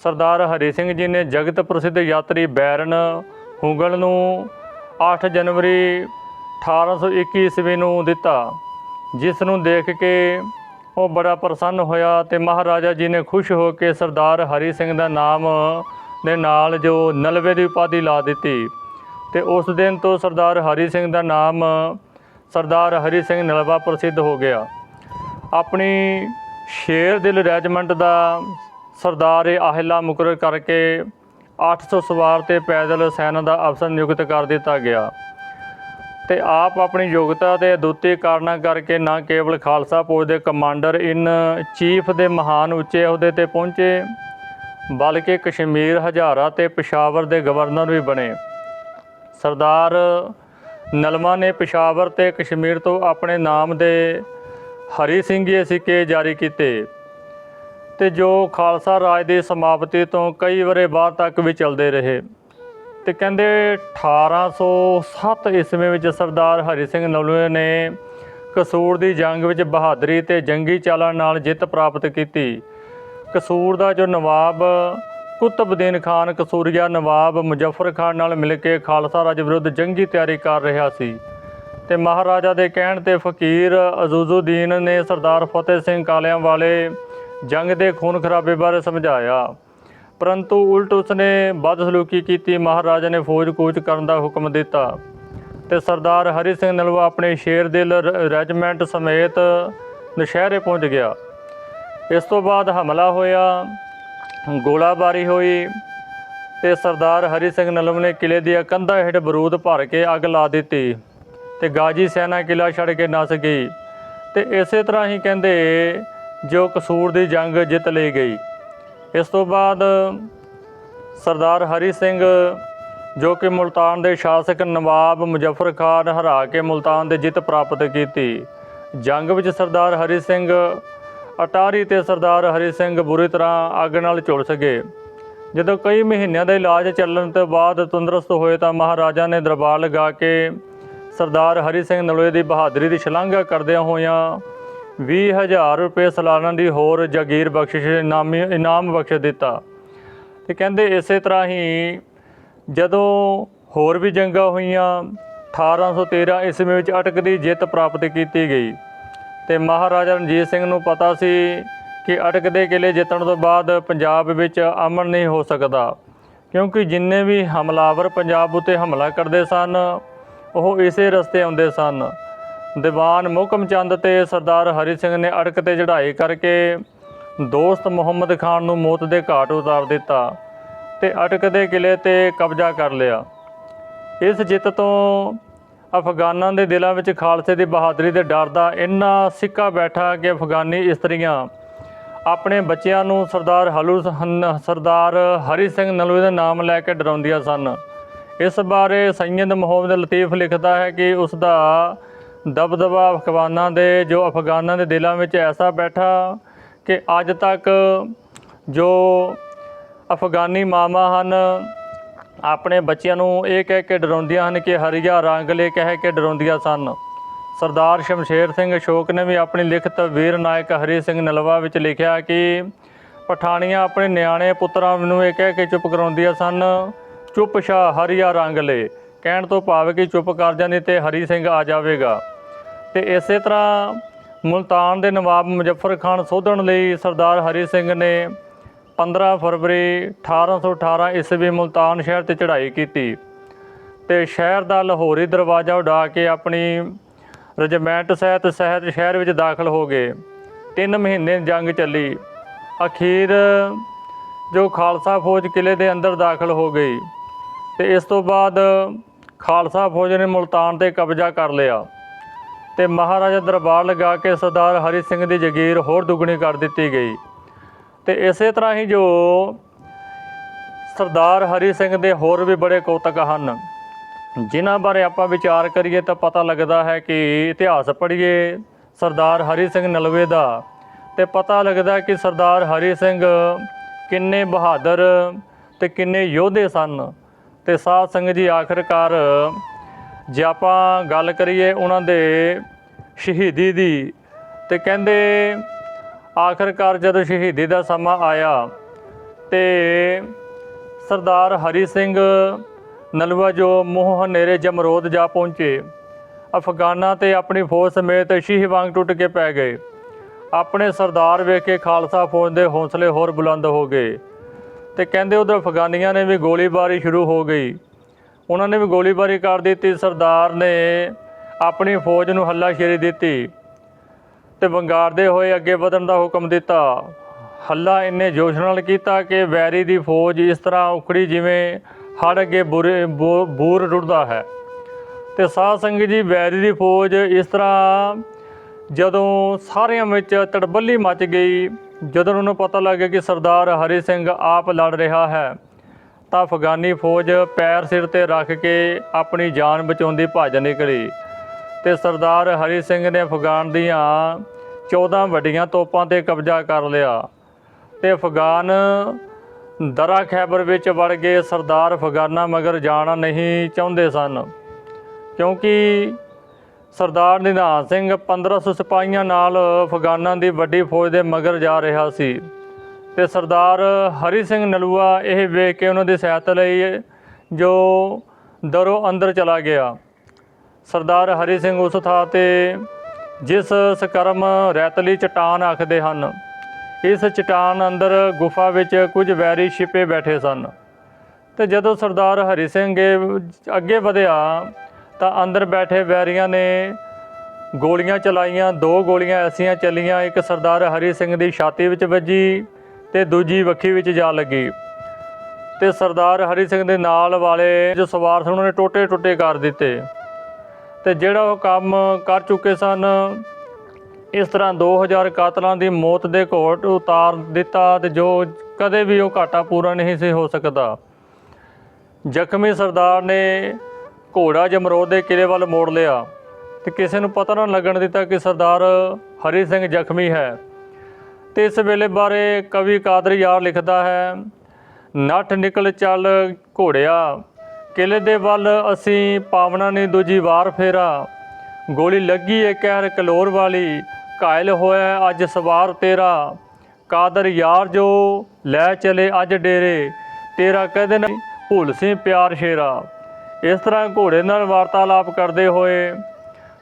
ਸਰਦਾਰ ਹਰੀ ਸਿੰਘ ਜੀ ਨੇ ਜਗਤ ਪ੍ਰਸਿੱਧ ਯਾਤਰੀ ਬੈਰਨ ਹੁੰਗਲ ਨੂੰ 8 ਜਨਵਰੀ 1821 ਈਸਵੀ ਨੂੰ ਦਿੱਤਾ, ਜਿਸ ਨੂੰ ਦੇਖ ਕੇ ਉਹ ਬੜਾ ਪ੍ਰਸੰਨ ਹੋਇਆ ਤੇ ਮਹਾਰਾਜਾ ਜੀ ਨੇ ਖੁਸ਼ ਹੋ ਕੇ ਸਰਦਾਰ ਹਰੀ ਸਿੰਘ ਦਾ ਨਾਮ ਦੇ ਨਾਲ ਜੋ ਨਲਵੇ ਦੀ ਉਪਾਧੀ ਲਾ ਦਿੱਤੀ ਤੇ ਉਸ ਦਿਨ ਤੋਂ ਸਰਦਾਰ ਹਰੀ ਸਿੰਘ ਦਾ ਨਾਮ ਸਰਦਾਰ ਹਰੀ ਸਿੰਘ ਨਲਵਾ ਪ੍ਰਸਿੱਧ ਹੋ ਗਿਆ। ਆਪਣੀ ਸ਼ੇਰ ਦਿਲ ਰੈਜੀਮੈਂਟ ਦਾ ਸਰਦਾਰ ਇਹ ਆਹਿਲਾ ਮੁਕਰਰ ਕਰਕੇ 800 ਸਵਾਰ ਤੇ ਪੈਦਲ ਸੈਨਾ ਦਾ ਅਫਸਰ ਨਿਯੁਕਤ ਕਰ ਦਿੱਤਾ ਗਿਆ ਤੇ ਆਪ ਆਪਣੀ ਯੋਗਤਾ ਤੇ ਅਦੁੱਤੀ ਕਾਰਨਾਂ ਕਰਕੇ ਨਾ ਕੇਵਲ ਖਾਲਸਾ ਫੌਜ ਦੇ ਕਮਾਂਡਰ, ਇਨ ਚੀਫ ਦੇ ਮਹਾਨ ਉੱਚੇ ਅਹੁਦੇ ਤੇ ਪਹੁੰਚੇ ਬਲਕਿ ਕਸ਼ਮੀਰ ਹਜ਼ਾਰਾ ਤੇ ਪਿਸ਼ਾਵਰ ਦੇ ਗਵਰਨਰ ਵੀ ਬਣੇ। ਸਰਦਾਰ ਨਲਮਾ ਨੇ ਪਿਸ਼ਾਵਰ ਤੇ ਕਸ਼ਮੀਰ ਤੋਂ ਆਪਣੇ ਨਾਮ ਦੇ ਹਰੀ ਸਿੰਘੀ ਸਿੱਕੇ ਜਾਰੀ ਕੀਤੇ। ਤੇ ਜੋ ਖਾਲਸਾ ਰਾਜ ਦੀ ਸਮਾਪਤੀ ਤੋਂ ਕਈ ਵਰੇ ਬਾਅਦ ਤੱਕ ਵੀ ਚੱਲਦੇ ਰਹੇ। ਤੇ ਕਹਿੰਦੇ 1807 ਈਸਵੀ ਵਿੱਚ ਸਰਦਾਰ ਹਰੀ ਸਿੰਘ ਨਲੂਏ ਨੇ ਕਸੂਰ ਦੀ ਜੰਗ ਵਿੱਚ ਬਹਾਦਰੀ ਤੇ ਜੰਗੀ ਚਾਲਾਂ ਨਾਲ ਜਿੱਤ ਪ੍ਰਾਪਤ ਕੀਤੀ। ਕਸੂਰ ਦਾ ਜੋ ਨਵਾਬ ਕੁਤਬਦੀਨ ਖਾਨ, ਕਸੂਰੀਆ ਨਵਾਬ ਮੁਜ਼ੱਫਰ ਖਾਨ ਨਾਲ ਮਿਲ ਕੇ ਖਾਲਸਾ ਰਾਜ ਵਿਰੁੱਧ ਜੰਗੀ ਤਿਆਰੀ ਕਰ ਰਿਹਾ ਸੀ ਤੇ ਮਹਾਰਾਜਾ ਦੇ ਕਹਿਣ ਤੇ ਫਕੀਰ ਅਜ਼ੂਜ਼ੁਦੀਨ ਨੇ ਸਰਦਾਰ ਫਤਿਹ ਸਿੰਘ ਕਾਲਿਆਂ ਵਾਲੇ ਜੰਗ ਦੇ ਖੂਨ ਖਰਾਬੇ ਬਾਰੇ ਸਮਝਾਇਆ। ਪਰੰਤੂ ਉਲਟ ਉਸਨੇ ਬਦਸਲੂਕੀ ਕੀਤੀ, ਮਹਾਰਾਜਾ ਨੇ ਫੌਜ ਕੂਚ ਕਰਨ ਦਾ ਹੁਕਮ ਦਿੱਤਾ ਤੇ ਸਰਦਾਰ ਹਰੀ ਸਿੰਘ ਨਲਵਾ ਆਪਣੇ ਸ਼ੇਰ ਦਿਲ ਰੈਜੀਮੈਂਟ ਸਮੇਤ ਨਸ਼ਹਿਰੇ ਪਹੁੰਚ ਗਿਆ। ਇਸ ਤੋਂ ਬਾਅਦ ਹਮਲਾ ਹੋਇਆ, ਗੋਲਾਬਾਰੀ ਹੋਈ ਤੇ ਸਰਦਾਰ ਹਰੀ ਸਿੰਘ ਨਲਮ ਨੇ ਕਿਲੇ ਦੀਆਂ ਕੰਧਾਂ ਹੇਠ ਬਰੂਦ ਭਰ ਕੇ ਅੱਗ ਲਾ ਦਿੱਤੀ ਤੇ ਗਾਜੀ ਸੈਨਾ ਕਿਲਾ ਛੱਡ ਕੇ ਨਸ ਗਈ ਤੇ ਇਸੇ ਤਰ੍ਹਾਂ ਹੀ ਕਹਿੰਦੇ ਜੋ ਕਸੂਰ ਦੀ ਜੰਗ ਜਿੱਤ ਲਈ ਗਈ। ਇਸ ਤੋਂ ਬਾਅਦ ਸਰਦਾਰ ਹਰੀ ਸਿੰਘ, ਜੋ ਕਿ ਮੁਲਤਾਨ ਦੇ ਸ਼ਾਸਕ ਨਵਾਬ ਮੁਜ਼ੱਫਰ ਖਾਨ ਹਰਾ ਕੇ ਮੁਲਤਾਨ ਦੇ ਜਿੱਤ ਪ੍ਰਾਪਤ ਕੀਤੀ। ਜੰਗ ਵਿੱਚ ਸਰਦਾਰ ਹਰੀ ਸਿੰਘ ਅਟਾਰੀ ਤੇ ਸਰਦਾਰ ਹਰੀ ਸਿੰਘ ਬੁਰੀ ਤਰ੍ਹਾਂ ਅੱਗ ਨਾਲ ਝੁਲਸ ਗਏ। ਜਦੋਂ ਕਈ ਮਹੀਨਿਆਂ ਦਾ ਇਲਾਜ ਚੱਲਣ ਤੋਂ ਬਾਅਦ ਤੰਦਰੁਸਤ ਹੋਏ ਤਾਂ ਮਹਾਰਾਜਾ ਨੇ ਦਰਬਾਰ ਲਗਾ ਕੇ ਸਰਦਾਰ ਹਰੀ ਸਿੰਘ ਨਲੋਏ ਦੀ ਬਹਾਦਰੀ ਦੀ ਸ਼ਲਾਘਾ ਕਰਦਿਆਂ ਹੋਇਆਂ 20000 ਰੁਪਏ ਸਾਲਾਨਾ ਦੀ ਹੋਰ ਜਾਗੀਰ ਬਖਸ਼ਿਸ਼ ਇਨਾਮੀ ਇਨਾਮ ਬਖਸ਼ ਦਿੱਤਾ। ਤੇ ਕਹਿੰਦੇ ਇਸੇ ਤਰ੍ਹਾਂ ਹੀ ਜਦੋਂ ਹੋਰ ਵੀ ਜੰਗਾਂ ਹੋਈਆਂ 1813 ਈਸਵੀ ਵਿੱਚ ਅਟਕ ਦੀ ਜਿੱਤ ਪ੍ਰਾਪਤ ਕੀਤੀ ਗਈ। ਤੇ ਮਹਾਰਾਜਾ ਰਣਜੀਤ ਸਿੰਘ ਨੂੰ ਪਤਾ ਸੀ ਕਿ ਅਟਕ ਦੇ ਕਿਲੇ ਜਿੱਤਣ ਤੋਂ ਬਾਅਦ ਪੰਜਾਬ ਵਿੱਚ ਅਮਨ ਨਹੀਂ ਹੋ ਸਕਦਾ। ਕਿਉਂਕਿ ਜਿੰਨੇ ਵੀ ਹਮਲਾਵਰ ਪੰਜਾਬ ਉੱਤੇ ਹਮਲਾ ਕਰਦੇ ਸਨ, ਉਹ ਇਸੇ ਰਸਤੇ ਆਉਂਦੇ ਸਨ। ਦੀਵਾਨ ਮੁਹਕਮ ਚੰਦ ਤੇ ਸਰਦਾਰ ਹਰੀ ਸਿੰਘ ਨੇ ਅੜਕ ਤੇ ਚੜ੍ਹਾਈ ਕਰਕੇ ਦੋਸਤ ਮੁਹੰਮਦ ਖਾਨ ਨੂੰ ਮੌਤ ਦੇ ਘਾਟ ਉਤਾਰ ਦਿੱਤਾ ਤੇ ਅਟਕ ਦੇ ਕਿਲੇ ਤੇ ਕਬਜ਼ਾ ਕਰ ਲਿਆ। ਇਸ ਜਿੱਤ ਤੋਂ ਅਫਗਾਨਾਂ ਦੇ ਦਿਲਾਂ ਵਿੱਚ ਖਾਲਸੇ ਦੀ ਬਹਾਦਰੀ ਦੇ ਡਰ ਦਾ ਇੰਨਾ ਸਿੱਕਾ ਬੈਠਾ ਕਿ ਅਫਗਾਨੀ ਇਸਤਰੀਆਂ ਆਪਣੇ ਬੱਚਿਆਂ ਨੂੰ ਸਰਦਾਰ ਹਲੂ ਹਨ- ਸਰਦਾਰ ਹਰੀ ਸਿੰਘ ਨਲੂਏ ਦਾ ਨਾਮ ਲੈ ਕੇ ਡਰਾਉਂਦੀਆਂ ਸਨ। ਇਸ ਬਾਰੇ ਸੈਯਦ ਮੁਹੰਮਦ ਲਤੀਫ ਲਿਖਦਾ ਹੈ ਕਿ ਉਸ ਦਾ ਦਬਦਬਾ ਅਫਗਾਨਾਂ ਦੇ, ਜੋ ਅਫਗਾਨਾਂ ਦੇ ਦਿਲਾਂ ਵਿੱਚ ਐਸਾ ਬੈਠਾ ਕਿ ਅੱਜ ਤੱਕ ਜੋ ਅਫਗਾਨੀ ਮਾਵਾਂ ਹਨ ਆਪਣੇ ਬੱਚਿਆਂ ਨੂੰ ਇਹ ਕਹਿ ਕੇ ਡਰਾਉਂਦੀਆਂ ਹਨ ਕਿ ਹਰੀਆ ਰੰਗ ਲੈ ਕਹਿ ਕੇ ਡਰਾਉਂਦੀਆਂ ਸਨ। ਸਰਦਾਰ ਸ਼ਮਸ਼ੇਰ ਸਿੰਘ ਅਸ਼ੋਕ ਨੇ ਵੀ ਆਪਣੀ ਲਿਖਤ ਵੀਰ ਨਾਇਕ ਹਰੀ ਸਿੰਘ ਨਲਵਾ ਵਿੱਚ ਲਿਖਿਆ ਕਿ ਪਠਾਣੀਆਂ ਆਪਣੇ ਨਿਆਣੇ ਪੁੱਤਰਾਂ ਨੂੰ ਇਹ ਕਹਿ ਕੇ ਚੁੱਪ ਕਰਾਉਂਦੀਆਂ ਸਨ, ਚੁੱਪ ਸ਼ਾ ਹਰੀਆ ਰੰਗ ਲੈ। ਕਹਿਣ ਤੋਂ ਭਾਵ ਕਿ ਚੁੱਪ ਕਰ ਜਾਂਦੀ ਤੇ ਹਰੀ ਸਿੰਘ ਆ ਜਾਵੇਗਾ। ਤੇ ਇਸੇ ਤਰ੍ਹਾਂ ਮੁਲਤਾਨ ਦੇ ਨਵਾਬ ਮੁਜ਼ੱਫਰ ਖਾਨ ਸੋਧਣ ਲਈ ਸਰਦਾਰ ਹਰੀ ਸਿੰਘ ਨੇ 15 ਫਰਵਰੀ 1818 ਈਸਵੀ ਮੁਲਤਾਨ ਸ਼ਹਿਰ ਤੇ ਚੜ੍ਹਾਈ ਕੀਤੀ ਤੇ ਸ਼ਹਿਰ ਦਾ ਲਾਹੌਰੀ ਦਰਵਾਜ਼ਾ ਉਡਾ ਕੇ ਆਪਣੀ ਰਜਮੈਂਟ ਸਹਿਤ ਸਹਿਤ ਸ਼ਹਿਰ ਵਿੱਚ ਦਾਖਲ ਹੋ ਗਏ। ਤਿੰਨ ਮਹੀਨੇ ਜੰਗ ਚੱਲੀ। ਅਖੀਰ ਜੋ ਖਾਲਸਾ ਫੌਜ ਕਿਲੇ ਦੇ ਅੰਦਰ ਦਾਖਲ ਹੋ ਗਈ ਤੇ ਇਸ ਤੋਂ ਬਾਅਦ ਖਾਲਸਾ ਫੌਜ ਨੇ ਮੁਲਤਾਨ ਤੇ ਕਬਜ਼ਾ ਕਰ ਲਿਆ ਤੇ ਮਹਾਰਾਜਾ ਦਰਬਾਰ ਲਗਾ ਕੇ ਸਰਦਾਰ ਹਰੀ ਸਿੰਘ ਦੀ ਜਗੀਰ ਹੋਰ ਦੁੱਗਣੀ ਕਰ ਦਿੱਤੀ ਗਈ। ਤੇ ਇਸੇ ਤਰ੍ਹਾਂ ਹੀ ਜੋ ਸਰਦਾਰ ਹਰੀ ਸਿੰਘ ਦੇ ਹੋਰ ਵੀ ਬੜੇ ਕੌਤਕ ਹਨ, ਜਿਨ੍ਹਾਂ ਬਾਰੇ ਆਪਾਂ ਵਿਚਾਰ ਕਰੀਏ ਤਾਂ ਪਤਾ ਲੱਗਦਾ ਹੈ ਕਿ ਇਤਿਹਾਸ ਪੜ੍ਹੀਏ ਸਰਦਾਰ ਹਰੀ ਸਿੰਘ ਨਲਵੇ ਦਾ ਤੇ ਪਤਾ ਲੱਗਦਾ ਕਿ ਸਰਦਾਰ ਹਰੀ ਸਿੰਘ ਕਿੰਨੇ ਬਹਾਦਰ ਤੇ ਕਿੰਨੇ ਯੋਧੇ ਸਨ। ਤੇ ਸਾਧ ਸੰਗਤ ਜੀ ਆਖਰਕਾਰ ਜੇ ਆਪਾਂ ਗੱਲ ਕਰੀਏ ਉਹਨਾਂ ਦੇ ਸ਼ਹੀਦੀ ਦੀ ਤੇ ਕਹਿੰਦੇ ਆਖਰਕਾਰ ਜਦੋਂ ਸ਼ਹੀਦੀ ਦਾ ਸਮਾਂ ਆਇਆ ਤੇ ਸਰਦਾਰ ਹਰੀ ਸਿੰਘ ਨਲਵਾ ਜੋ ਮੋਹ ਹਨੇਰੇ ਜਮਰੋਦ ਜਾ ਪਹੁੰਚੇ, ਅਫਗਾਨਾਂ ਤੇ ਆਪਣੀ ਫੌਜ ਸਮੇਤ ਸ਼ੀਹ ਵਾਂਗ ਟੁੱਟ ਕੇ ਪੈ ਗਏ। ਆਪਣੇ ਸਰਦਾਰ ਵੇਖ ਕੇ ਖਾਲਸਾ ਫੌਜ ਦੇ ਹੌਸਲੇ ਹੋਰ ਬੁਲੰਦ ਹੋ ਗਏ ਤੇ ਕਹਿੰਦੇ ਉਧਰ ਅਫਗਾਨੀਆਂ ਨੇ ਵੀ ਗੋਲੀਬਾਰੀ ਸ਼ੁਰੂ ਹੋ ਗਈ। ਉਹਨਾਂ ਨੇ ਵੀ ਗੋਲੀਬਾਰੀ ਕਰ ਦਿੱਤੀ। ਸਰਦਾਰ ਨੇ ਆਪਣੀ ਫੌਜ ਨੂੰ ਹੱਲਾਸ਼ੇਰੀ ਦਿੱਤੀ। ਤੇ ਵੰਗਾਰਦੇ ਹੋਏ ਅੱਗੇ ਵਧਣ ਦਾ ਹੁਕਮ ਦਿੱਤਾ। ਹੱਲਾ ਇੰਨੇ ਜੋਸ਼ ਨਾਲ ਕੀਤਾ ਕਿ ਵੈਰੀ ਦੀ ਫੌਜ ਇਸ ਤਰ੍ਹਾਂ ਉਖੜੀ ਜਿਵੇਂ ਹੜ ਅੱਗੇ ਬੁਰੇ, ਬੋ- ਬੂਰ ਰੁੜਦਾ ਹੈ। ਤੇ ਸਾਧ ਸੰਗਤ ਜੀ, ਵੈਰੀ ਦੀ ਫੌਜ ਇਸ ਤਰ੍ਹਾਂ ਜਦੋਂ ਸਾਰਿਆਂ ਵਿੱਚ ਤੜਬੱਲੀ ਮਚ ਗਈ, ਜਦੋਂ ਉਹਨੂੰ ਪਤਾ ਲੱਗਿਆ ਕਿ ਸਰਦਾਰ ਹਰੀ ਸਿੰਘ ਆਪ ਲੜ ਰਿਹਾ ਹੈ, ਤਾਂ ਅਫਗਾਨੀ ਫੌਜ ਪੈਰ ਸਿਰ ਤੇ ਰੱਖ ਕੇ ਆਪਣੀ ਜਾਨ ਬਚਾਉਂਦੀ ਭੱਜ ਨਿਕਲੀ। ਤੇ ਸਰਦਾਰ ਹਰੀ ਸਿੰਘ ਨੇ ਅਫਗਾਨ ਦੀਆਂ 14 ਵੱਡੀਆਂ ਤੋਪਾਂ ਤੇ ਕਬਜ਼ਾ ਕਰ ਲਿਆ ਤੇ ਅਫਗਾਨ ਦਰਾ ਖੈਬਰ ਵਿੱਚ ਵੜ ਗਏ। ਸਰਦਾਰ ਅਫਗਾਨਾ ਮਗਰ ਜਾਣਾ ਨਹੀਂ ਚਾਹੁੰਦੇ ਸਨ, ਕਿਉਂਕਿ ਸਰਦਾਰ ਨਿਧਾਨ ਸਿੰਘ 1500 ਸਿਪਾਹੀਆਂ ਨਾਲ ਅਫਗਾਨਾਂ ਦੀ ਵੱਡੀ ਫੌਜ ਦੇ ਮਗਰ ਜਾ ਰਿਹਾ ਸੀ ਤੇ ਸਰਦਾਰ ਹਰੀ ਸਿੰਘ ਨਲੂਆ ਇਹ ਵੇਖ ਕੇ ਉਹਨਾਂ ਦੀ ਸਹਾਇਤਾ ਲਈ ਜੋ ਦਰੋਂ ਅੰਦਰ ਚਲਾ ਗਿਆ। ਸਰਦਾਰ ਹਰੀ ਸਿੰਘ ਉਸ ਥਾਂ ਤੇ ਜਿਸ ਸਕਰਮ ਰੈਤਲੀ ਚਟਾਨ ਆਖਦੇ ਹਨ, ਇਸ ਚਟਾਨ ਅੰਦਰ ਗੁਫਾ ਵਿੱਚ ਕੁਝ ਵੈਰੀ ਛਿਪੇ ਬੈਠੇ ਸਨ। ਤੇ ਜਦੋਂ ਸਰਦਾਰ ਹਰੀ ਸਿੰਘ ਅੱਗੇ ਵਧਿਆ, ਤਾਂ ਅੰਦਰ ਬੈਠੇ ਵੈਰੀਆਂ ਨੇ ਗੋਲੀਆਂ ਚਲਾਈਆਂ, ਦੋ ਗੋਲੀਆਂ ਐਸੀਆਂ ਚੱਲੀਆਂ, ਇੱਕ ਸਰਦਾਰ ਹਰੀ ਸਿੰਘ ਦੀ ਛਾਤੀ ਵਿੱਚ ਵੱਜੀ ਤੇ ਦੂਜੀ ਵੱਖੀ ਵਿੱਚ ਜਾ ਲੱਗੀ। ਤੇ ਸਰਦਾਰ ਹਰੀ ਸਿੰਘ ਦੇ ਨਾਲ ਵਾਲੇ ਜੋ ਸਵਾਰ ਸਨ ਉਹਨਾਂ ਨੇ ਟੋਟੇ ਟੁੱਟੇ ਕਰ ਦਿੱਤੇ। ਤੇ ਜਿਹੜਾ ਉਹ ਕੰਮ ਕਰ ਚੁੱਕੇ ਸਨ, ਇਸ ਤਰ੍ਹਾਂ 2000 ਕਾਤਲਾਂ ਦੀ ਮੌਤ ਦੇ ਘੋਟ ਉਤਾਰ ਦਿੱਤਾ ਤੇ ਜੋ ਕਦੇ ਵੀ ਉਹ ਘਾਟਾ ਪੂਰਾ ਨਹੀਂ ਸੀ ਹੋ ਸਕਦਾ। ਜ਼ਖਮੀ ਸਰਦਾਰ ਨੇ ਘੋੜਾ ਜਮਰੋਦ ਦੇ ਕਿਲੇ ਵੱਲ ਮੋੜ ਲਿਆ ਤੇ ਕਿਸੇ ਨੂੰ ਪਤਾ ਨਾ ਲੱਗਣ ਦਿੱਤਾ ਕਿ ਸਰਦਾਰ ਹਰੀ ਸਿੰਘ ਜ਼ਖਮੀ ਹੈ। ਤੇ ਇਸ ਵੇਲੇ ਬਾਰੇ ਕਵੀ ਕਾਦਰ ਯਾਰ ਲਿਖਦਾ ਹੈ, ਨੱਠ ਨਿਕਲ ਚੱਲ ਘੋੜਿਆ ਕਿਲੇ ਦੇ ਵੱਲ ਅਸੀਂ ਪਾਵਨਾ ਨੇ ਦੂਜੀ ਵਾਰ ਫੇਰਾ। ਗੋਲੀ ਲੱਗੀ ਏ ਕਹਿਰ ਕਲੋਰ ਵਾਲੀ, ਘਾਇਲ ਹੋਇਆ ਅੱਜ ਸਵਾਰ ਤੇਰਾ। ਕਾਦਰ ਯਾਰ ਜੋ ਲੈ ਚਲੇ ਅੱਜ ਡੇਰੇ, ਤੇਰਾ ਕਹਦੇ ਨਹੀਂ ਭੁੱਲ ਸੀ ਪਿਆਰ ਸ਼ੇਰਾ। ਇਸ ਤਰ੍ਹਾਂ ਘੋੜੇ ਨਾਲ ਵਾਰਤਾਲਾਪ ਕਰਦੇ ਹੋਏ,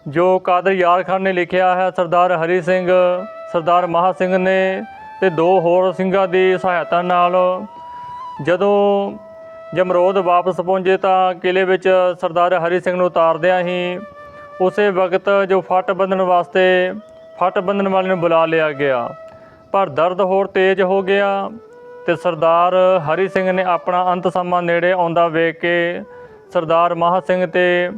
ਜੋ ਕਾਦਰ ਯਾਰ ਖਾਨ ਨੇ ਲਿਖਿਆ ਹੈ, ਸਰਦਾਰ ਹਰੀ ਸਿੰਘ, ਸਰਦਾਰ ਮਹਾ ਸਿੰਘ ਨੇ ਤੇ ਦੋ ਹੋਰ ਸਿੰਘਾਂ ਦੀ ਸਹਾਇਤਾ ਨਾਲ ਜਦੋਂ ਜਮਰੋਦ ਵਾਪਸ ਪਹੁੰਚੇ ਤਾਂ ਕਿਲੇ ਵਿੱਚ ਸਰਦਾਰ ਹਰੀ ਸਿੰਘ ਨੂੰ ਉਤਾਰਦਿਆਂ ਹੀ ਉਸੇ ਵਕਤ ਜੋ ਫੱਟ ਬੰਨਣ ਵਾਸਤੇ ਫੱਟ ਬੰਨਣ ਵਾਲੇ ਨੂੰ ਬੁਲਾ ਲਿਆ ਗਿਆ। ਪਰ ਦਰਦ ਹੋਰ ਤੇਜ਼ ਹੋ ਗਿਆ ਤੇ ਸਰਦਾਰ ਹਰੀ ਸਿੰਘ ਨੇ ਆਪਣਾ ਅੰਤ ਸਮਾਂ ਨੇੜੇ ਆਉਂਦਾ ਵੇਖ ਕੇ ਸਰਦਾਰ ਮਹਾ ਸਿੰਘ ਤੇ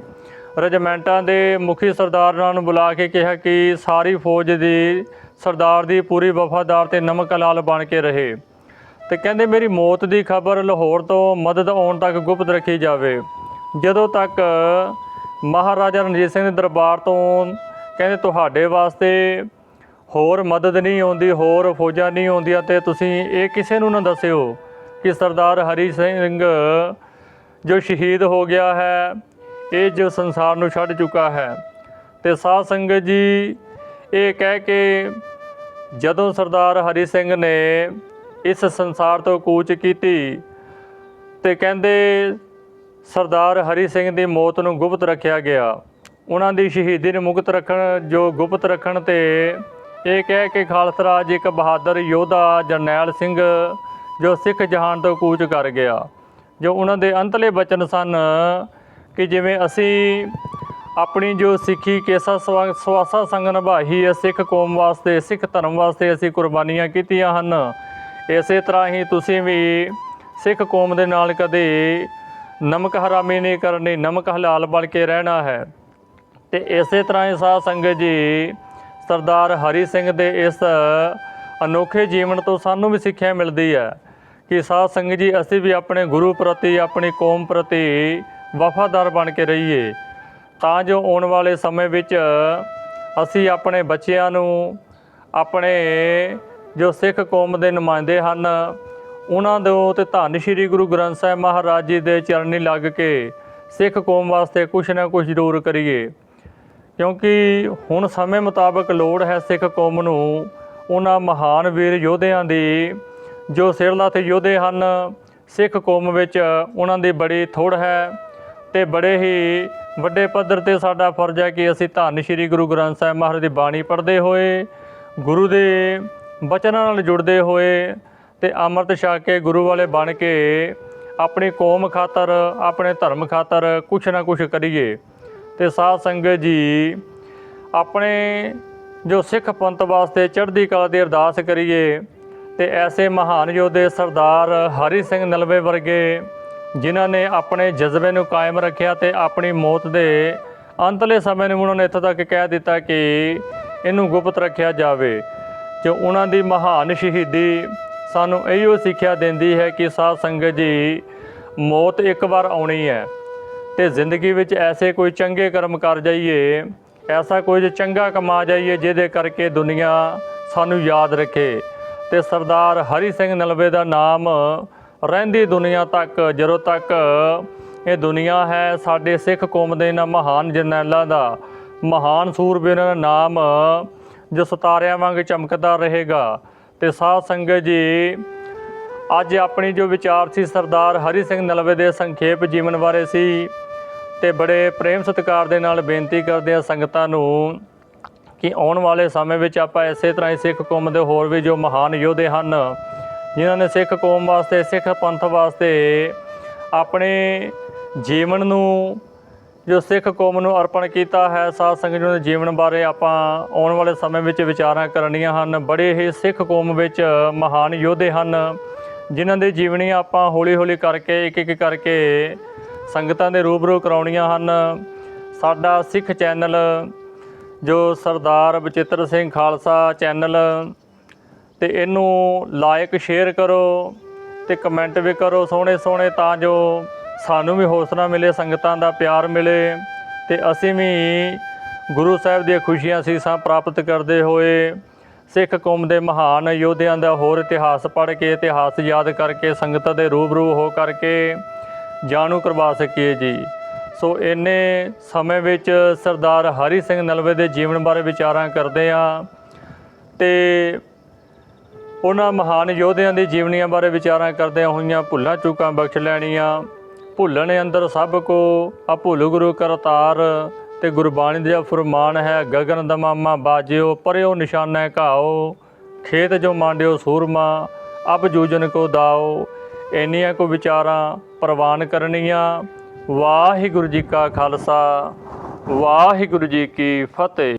ਰਜਮੈਂਟਾਂ ਦੇ ਮੁਖੀ ਸਰਦਾਰਾਂ ਨੂੰ ਬੁਲਾ ਕੇ ਕਿਹਾ ਕਿ ਸਾਰੀ ਫੌਜ ਦੀ ਸਰਦਾਰ ਦੀ ਪੂਰੀ ਵਫਾਦਾਰ ਤੇ ਨਮਕ ਲਾਲ ਬਣ ਕੇ ਰਹੇ। ਤੇ ਕਹਿੰਦੇ ਮੇਰੀ ਮੌਤ ਦੀ ਖਬਰ ਲਾਹੌਰ ਤੋਂ ਮਦਦ ਆਉਣ ਤੱਕ ਗੁਪਤ ਰੱਖੀ ਜਾਵੇ। ਜਦੋਂ ਤੱਕ ਮਹਾਰਾਜਾ ਰਣਜੀਤ ਸਿੰਘ ਦੇ ਦਰਬਾਰ ਤੋਂ ਕਹਿੰਦੇ ਤੁਹਾਡੇ ਵਾਸਤੇ ਹੋਰ ਮਦਦ ਨਹੀਂ ਆਉਂਦੀ, ਹੋਰ ਫੌਜਾਂ ਨਹੀਂ ਆਉਂਦੀਆਂ ਤੇ ਤੁਸੀਂ ਇਹ ਕਿਸੇ ਨੂੰ ਨਾ ਦੱਸਿਓ ਕਿ ਸਰਦਾਰ ਹਰੀ ਸਿੰਘ ਜੋ ਸ਼ਹੀਦ ਹੋ ਗਿਆ ਹੈ, ਇਹ ਜੋ ਸੰਸਾਰ ਨੂੰ ਛੱਡ ਚੁੱਕਾ ਹੈ। ਤੇ ਸਾਧ ਸੰਗਤ ਜੀ, ਇਹ ਕਹਿ ਕੇ ਜਦੋਂ ਸਰਦਾਰ ਹਰੀ ਸਿੰਘ ਨੇ ਇਸ ਸੰਸਾਰ ਤੋਂ ਕੂਚ ਕੀਤੀ ਤੇ ਕਹਿੰਦੇ ਸਰਦਾਰ ਹਰੀ ਸਿੰਘ ਦੀ ਮੌਤ ਨੂੰ ਗੁਪਤ ਰੱਖਿਆ ਗਿਆ। ਉਹਨਾਂ ਦੀ ਸ਼ਹੀਦੀ ਨੂੰ ਮੁਕਤ ਰੱਖਣ, ਜੋ ਗੁਪਤ ਰੱਖਣ ਤੇ ਇਹ ਕਹਿ ਕੇ ਖਾਲਸਾ ਰਾਜ ਇੱਕ ਬਹਾਦਰ ਯੋਧਾ ਜਰਨੈਲ ਸਿੰਘ, ਜੋ ਸਿੱਖ ਜਹਾਨ ਤੋਂ ਕੂਚ ਕਰ ਗਿਆ। ਜੋ ਉਹਨਾਂ ਦੇ ਅੰਤਲੇ ਬਚਨ ਸਨ ਕਿ ਜਿਵੇਂ ਅਸੀਂ ਆਪਣੀ ਜੋ ਸਿੱਖੀ ਕੇਸਾ ਸਵਾ- ਸਵਾਸਾ ਸੰਗ ਨਿਭਾਈ ਹੈ, ਸਿੱਖ ਕੌਮ ਵਾਸਤੇ, ਸਿੱਖ ਧਰਮ ਵਾਸਤੇ ਅਸੀਂ ਕੁਰਬਾਨੀਆਂ ਕੀਤੀਆਂ ਹਨ। ਇਸੇ ਤਰ੍ਹਾਂ ਹੀ ਤੁਸੀਂ ਵੀ ਸਿੱਖ ਕੌਮ ਦੇ ਨਾਲ ਕਦੇ ਨਮਕ ਹਰਾਮੀ ਨਹੀਂ ਕਰਨੀ, ਨਮਕ ਹਲਾਲ ਬਣ ਕੇ ਰਹਿਣਾ ਹੈ। ਤੇ ਇਸੇ ਤਰ੍ਹਾਂ ਹੀ ਸਾਧ ਸੰਗਤ ਜੀ, ਸਰਦਾਰ ਹਰੀ ਸਿੰਘ ਦੇ ਇਸ ਅਨੋਖੇ ਜੀਵਨ ਤੋਂ ਸਾਨੂੰ ਵੀ ਸਿੱਖਿਆ ਮਿਲਦੀ ਹੈ ਕਿ ਸਾਧ ਸੰਗਤ ਜੀ, ਅਸੀਂ ਵੀ ਆਪਣੇ ਗੁਰੂ ਪ੍ਰਤੀ, ਆਪਣੀ ਕੌਮ ਪ੍ਰਤੀ ਵਫਾਦਾਰ ਬਣ ਕੇ ਰਹੀਏ। ਤਾਂ ਜੋ ਆਉਣ ਵਾਲੇ ਸਮੇਂ ਵਿੱਚ ਅਸੀਂ ਆਪਣੇ ਬੱਚਿਆਂ ਨੂੰ, ਆਪਣੇ ਜੋ ਸਿੱਖ ਕੌਮ ਦੇ ਨੁਮਾਇੰਦੇ ਹਨ, ਉਹਨਾਂ ਦੇ ਤੇ ਧੰਨ ਸ਼੍ਰੀ ਗੁਰੂ ਗ੍ਰੰਥ ਸਾਹਿਬ ਮਹਾਰਾਜ ਜੀ ਦੇ ਚਰਨੀ ਲੱਗ ਕੇ ਸਿੱਖ ਕੌਮ ਵਾਸਤੇ ਕੁਛ ਨਾ ਕੁਛ ਜ਼ਰੂਰ ਕਰੀਏ। ਕਿਉਂਕਿ ਹੁਣ ਸਮੇਂ ਮੁਤਾਬਕ ਲੋੜ ਹੈ ਸਿੱਖ ਕੌਮ ਨੂੰ ਉਹਨਾਂ ਮਹਾਨ ਵੀਰ ਯੋਧਿਆਂ ਦੀ, ਜੋ ਸਿਰਲਾ ਤੇ ਯੋਧੇ ਹਨ, ਸਿੱਖ ਕੌਮ ਵਿੱਚ ਉਹਨਾਂ ਦੀ ਬੜੀ ਥੋੜ ਹੈ ਤੇ ਬੜੇ ਹੀ ਵੱਡੇ ਪੱਧਰ ਤੇ ਸਾਡਾ ਫਰਜ਼ ਹੈ ਕਿ ਅਸੀਂ ਧੰਨ ਸ਼੍ਰੀ ਗੁਰੂ ਗ੍ਰੰਥ ਸਾਹਿਬ ਮਹਾਰਾਜ ਦੀ ਬਾਣੀ ਪੜ੍ਹਦੇ ਹੋਏ ਗੁਰੂ ਦੇ ਬਚਨਾਂ ਨਾਲ ਜੁੜਦੇ ਹੋਏ ਤੇ ਅੰਮ੍ਰਿਤ ਛਕ ਕੇ ਗੁਰੂ ਵਾਲੇ ਬਣ ਕੇ ਆਪਣੀ ਕੌਮ ਖਾਤਰ, ਆਪਣੇ ਧਰਮ ਖਾਤਰ ਕੁਛ ਨਾ ਕੁਛ ਕਰੀਏ। ਤੇ ਸਾਧ ਸੰਗਤ ਜੀ, ਆਪਣੇ ਜੋ ਸਿੱਖ ਪੰਥ ਵਾਸਤੇ ਚੜ੍ਹਦੀ ਕਲਾ ਦੀ ਅਰਦਾਸ ਕਰੀਏ ਤੇ ਐਸੇ ਮਹਾਨ ਯੋਧੇ ਸਰਦਾਰ ਹਰੀ ਸਿੰਘ ਨਲਵੇ ਵਰਗੇ ਜਿਨ੍ਹਾਂ ਨੇ ਆਪਣੇ ਜਜ਼ਬੇ ਨੂੰ ਕਾਇਮ ਰੱਖਿਆ ਤੇ ਆਪਣੀ ਮੌਤ ਦੇ ਅੰਤਲੇ ਸਮੇਂ ਨੂੰ ਉਹਨਾਂ ਨੇ ਇੱਥੋਂ ਤੱਕ ਕਹਿ ਦਿੱਤਾ ਕਿ ਇਹਨੂੰ ਗੁਪਤ ਰੱਖਿਆ ਜਾਵੇ। ਜੋ ਉਹਨਾਂ ਦੀ ਮਹਾਨ ਸ਼ਹੀਦੀ ਸਾਨੂੰ ਇਹੋ ਸਿੱਖਿਆ ਦਿੰਦੀ ਹੈ ਕਿ ਸਾਧ ਸੰਗਤ ਜੀ, ਮੌਤ ਇੱਕ ਵਾਰ ਆਉਣੀ ਹੈ ਤੇ ਜ਼ਿੰਦਗੀ ਵਿੱਚ ਐਸੇ ਕੋਈ ਚੰਗੇ ਕਰਮ ਕਰ ਜਾਈਏ, ਐਸਾ ਕੋਈ ਚੰਗਾ ਕਮਾ ਜਾਈਏ ਜਿਹਦੇ ਕਰਕੇ ਦੁਨੀਆ ਸਾਨੂੰ ਯਾਦ ਰੱਖੇ ਤੇ ਸਰਦਾਰ ਹਰੀ ਸਿੰਘ ਨਲਵੇ ਦਾ ਨਾਮ ਰਹਿੰਦੀ ਦੁਨੀਆ ਤੱਕ, ਜਦੋਂ ਤੱਕ ਇਹ ਦੁਨੀਆ ਹੈ ਸਾਡੇ ਸਿੱਖ ਕੌਮ ਦੇ ਇਹਨਾਂ ਮਹਾਨ ਜਰਨੈਲਾਂ ਦਾ, ਮਹਾਨ ਸੂਰਬੀਰਾਂ ਦਾ ਨਾਮ ਜੋ ਸਤਾਰਿਆਂ ਵਾਂਗ ਚਮਕਦਾ ਰਹੇਗਾ। ਤੇ ਸਾਧ ਸੰਗਤ ਜੀ, ਅੱਜ ਆਪਣੀ ਜੋ ਵਿਚਾਰ ਸੀ ਸਰਦਾਰ ਹਰੀ ਸਿੰਘ ਨਲਵੇ ਦੇ ਸੰਖੇਪ ਜੀਵਨ ਬਾਰੇ ਸੀ, ਤੇ ਬੜੇ ਪ੍ਰੇਮ ਸਤਿਕਾਰ ਦੇ ਨਾਲ ਬੇਨਤੀ ਕਰਦੇ ਆ ਸੰਗਤਾਂ ਨੂੰ ਕਿ ਆਉਣ ਵਾਲੇ ਸਮੇਂ ਵਿੱਚ ਆਪਾਂ ਇਸੇ ਤਰ੍ਹਾਂ ਹੀ ਸਿੱਖ ਕੌਮ ਦੇ ਹੋਰ ਵੀ ਜੋ ਮਹਾਨ ਯੋਧੇ ਹਨ, ਜਿਨ੍ਹਾਂ ਨੇ ਸਿੱਖ ਕੌਮ ਵਾਸਤੇ, ਸਿੱਖ ਪੰਥ ਵਾਸਤੇ ਆਪਣੇ ਜੀਵਨ ਨੂੰ ਜੋ ਸਿੱਖ ਕੌਮ ਨੂੰ ਅਰਪਣ ਕੀਤਾ ਹੈ, ਸਾਧ ਸੰਗਤ ਜੀ ਦੇ ਜੀਵਨ ਬਾਰੇ ਆਪਾਂ ਆਉਣ ਵਾਲੇ ਸਮੇਂ ਵਿੱਚ ਵਿਚਾਰਾਂ ਕਰਨੀਆਂ ਹਨ। ਬੜੇ ਹੀ ਸਿੱਖ ਕੌਮ ਵਿੱਚ ਮਹਾਨ ਯੋਧੇ ਹਨ, ਜਿਨ੍ਹਾਂ ਦੇ ਜੀਵਨੀ ਆਪਾਂ ਹੌਲੀ-ਹੌਲੀ ਕਰਕੇ ਇੱਕ ਇੱਕ ਕਰਕੇ ਸੰਗਤਾਂ ਦੇ ਰੂਬਰੂ ਕਰਾਉਣੀਆਂ ਹਨ। ਸਾਡਾ ਸਿੱਖ ਚੈਨਲ ਜੋ ਸਰਦਾਰ ਬਚਿੱਤਰ ਸਿੰਘ ਖਾਲਸਾ ਚੈਨਲ, ਤੇ ਇਹਨੂੰ ਲਾਇਕ ਸ਼ੇਅਰ ਕਰੋ ਤੇ ਕਮੈਂਟ ਵੀ ਕਰੋ ਸੋਹਣੇ ਸੋਹਣੇ ਤਾਂ ਜੋ ਸਾਨੂੰ ਵੀ ਹੌਸਲਾ ਮਿਲੇ, ਸੰਗਤਾਂ ਦਾ ਪਿਆਰ ਮਿਲੇ ਤੇ ਅਸੀਂ ਵੀ ਗੁਰੂ ਸਾਹਿਬ ਦੀਆਂ ਖੁਸ਼ੀਆਂ ਸੀਸਾਂ ਪ੍ਰਾਪਤ ਕਰਦੇ ਹੋਏ ਸਿੱਖ ਕੌਮ ਦੇ ਮਹਾਨ ਯੋਧਿਆਂ ਦਾ ਹੋਰ ਇਤਿਹਾਸ ਪੜ੍ਹ ਕੇ, ਇਤਿਹਾਸ ਯਾਦ ਕਰਕੇ, ਸੰਗਤਾਂ ਦੇ ਰੂਬਰੂ ਹੋ ਕਰਕੇ ਜਾਣੂ ਕਰਵਾ ਸਕੀਏ ਜੀ। ਸੋ ਇੰਨੇ ਸਮੇਂ ਵਿੱਚ ਸਰਦਾਰ ਹਰੀ ਸਿੰਘ ਨਲਵੇ ਦੇ ਜੀਵਨ ਬਾਰੇ ਵਿਚਾਰਾਂ ਕਰਦੇ ਆ ਤੇ ਉਹਨਾਂ ਮਹਾਨ ਯੋਧਿਆਂ ਦੀ ਜੀਵਨੀਆਂ ਬਾਰੇ ਵਿਚਾਰਾਂ ਕਰਦਿਆਂ ਹੋਈਆਂ ਭੁੱਲਾਂ ਚੂਕਾਂ ਬਖਸ਼ ਲੈਣੀਆਂ। ਭੁੱਲਣ ਅੰਦਰ ਸਭ ਕੋ। ਆ ਭੁੱਲ ਗੁਰੂ ਕਰਤਾਰ ਤੇ ਗੁਰਬਾਣੀ ਦਾ ਫਰਮਾਨ ਹੈ, ਗਗਨ ਦਮਾਮਾ ਬਾਜਿਓ, ਪਰਿਓ ਨਿਸ਼ਾਨਾ ਘਾਓ। ਖੇਤ ਜੋ ਮਾਂਡਿਓ ਸੂਰਮਾ, ਅਬ ਜੂਜਨ ਕੋ ਦਾਓ। ਇੰਨੀਆਂ ਕੋ ਵਿਚਾਰਾਂ ਪ੍ਰਵਾਨ ਕਰਨੀਆਂ। ਵਾਹਿਗੁਰੂ ਜੀ ਕਾ ਖਾਲਸਾ, ਵਾਹਿਗੁਰੂ ਜੀ ਕੀ ਫਤਿਹ।